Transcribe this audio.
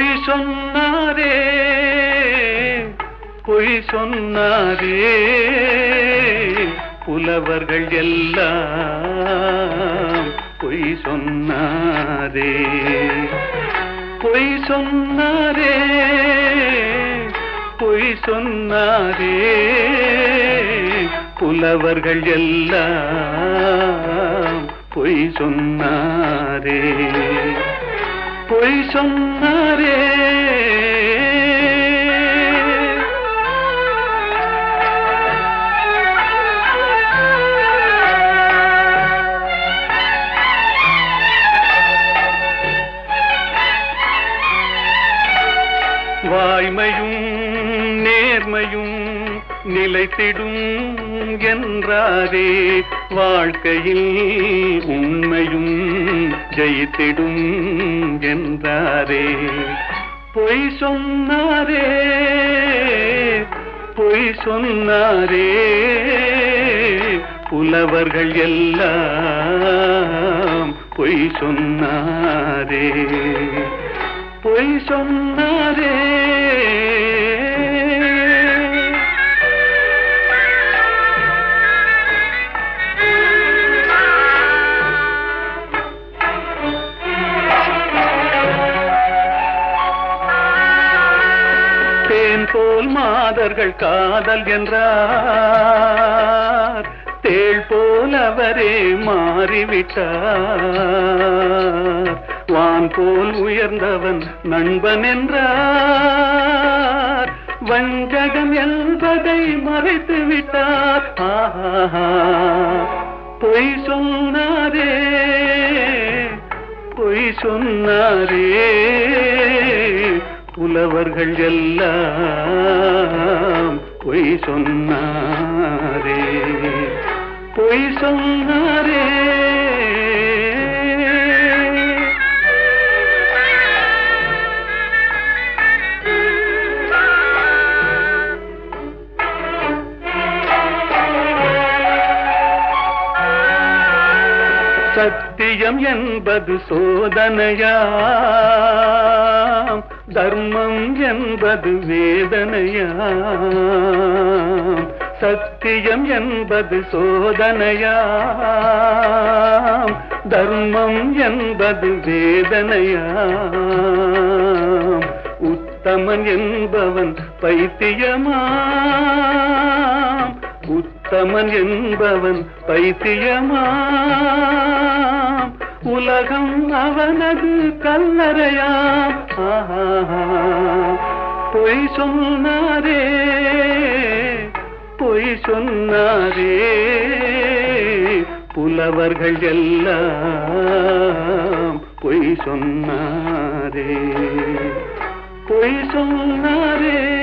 பொய் சொன்னாரே பொய் சொன்னாரே. புலவர்கள் எல்லாம் பொய் சொன்னாரே. பொய் சொன்னாரே பொய் சொன்னாரே. புலவர்கள் எல்லாம் பொய் சொன்னாரே. பொய் சொன்னாரே. வாய்மையும் நேர்மையும் நிலைத்திடும் என்றாரே வாழ்க்கையில் உண்மையும் ஜெயித்திடும் என்றாரே பொய் சொன்னாரே பொய் சொன்னாரே புலவர்கள் எல்லாம் பொய் சொன்னாரே. பொய் சொன்னாரே போல் மாதர்கள் காதல் என்றார். தேள் போல் அவரே மாறிவிட்டார். வான் போல் உயர்ந்தவன் நண்பன் என்றார். வஞ்சகம் என்பதை மறைத்து விட்டார். பொய் சொன்னாரே. பொய் சொன்னாரே. புலவர்கள் எல்லாம் பொய் சொன்னாரே. பொய் சொன்னாரே. சத்தியம் என்பது சோதனையா? தர்மம் என்பது வேதனையா சத்தியம் என்பது சோதனையா தர்மம் என்பது வேதனையா உத்தமன் என்பவன் பைத்தியமா உத்தமன் என்பவன் பைத்தியமா உலகம் அவனது கல்லறையாம். பொய் சொன்னாரே பொய் சொன்னாரே. புலவர்கள் எல்லாம் பொய் சொன்னாரே. பொய் சொன்னாரே.